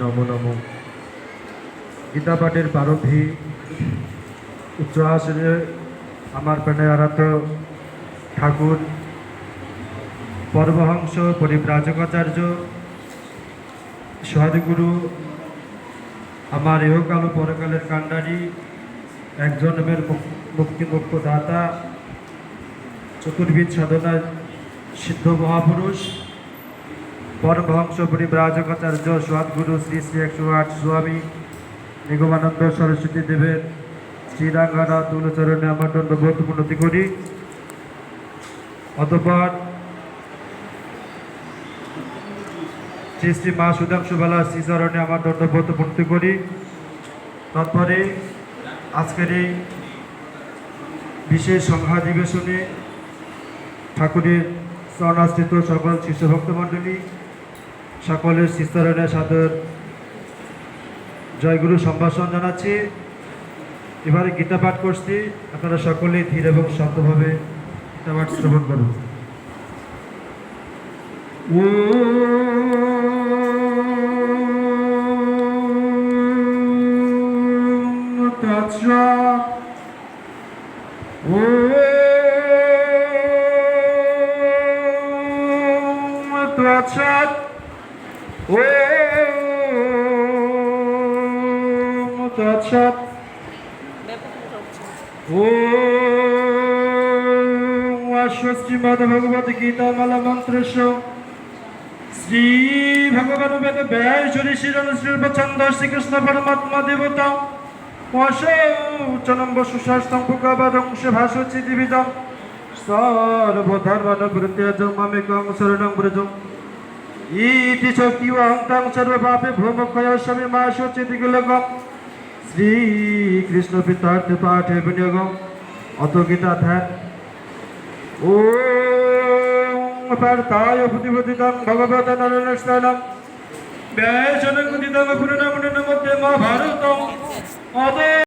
নম নম গীতা পাঠের প্রারম্ভে উচ্চ আসনে আমার প্রাণের আরাধ্য ঠাকুর, পরমহংস পরিব্রাজকাচার্য সদগুরু আমার ইহকাল ও পরকালের কাণ্ডারি এক জন্মের মুক্তিমুক্ত দাতা চতুর্বিদ সাধনা সিদ্ধ মহাপুরুষ, পরমহংস পরিব্রাজকাচার্য সদ্গুরু শ্রী শ্রী একশো আট স্বামী নিগমানন্দ সরস্বতী দেবের শ্রীরাঙ্গানা তুলচরণে আমার দণ্ডবোধ উন্নতি করি। অতপর শ্রী শ্রী মা সুধাংশুবালা শ্রীচরণে আমার দণ্ডবোধ উন্নতি করি। তারপরে আজকের এই বিশেষ সংঘাধিবেশনে ঠাকুরের চরণাশ্রিত সকল শিষ্য ভক্তমণ্ডলী সকলের শিস্তরণে সাদর জয়গুরু সম্ভাষণ জানাচ্ছি। এবারে গীতা পাঠ করছি। আপনারা সকলেই ধীর এবং শান্তভাবে গীতা পাঠ শ্রবণ করুন। তৎসৎ ভগবত গীতা মালা মন্ত্রস্য শ্রী ভগবান বেদ ব্যয় শিরণ শ্রীবচন্দ শ্রীকৃষ্ণ পরমাত্মা দেবতা। অশৌচনম বসুশাস্তম পুকাবাদংশ ভাষচিদিবিদম সর্বধর্মানুবৃত্তেজ মামেকং শরণং ব্রজম ইতি শক্তি অহংকাং সর্বপাপে ভূমক্ষয় স্বামী মা শচিদিগুলকম শ্রীকৃষ্ণ পিতার্থ পাঠে বিনিয়োগম। অত গীতা ধ্যান। ওম পার্থায় বুদ্ধিবুদ্ধিতং ভগবত নরনস্থানম ব্যয় জনকুদিতম পুরনমুনিন মধ্যে মহাভারতম। অদে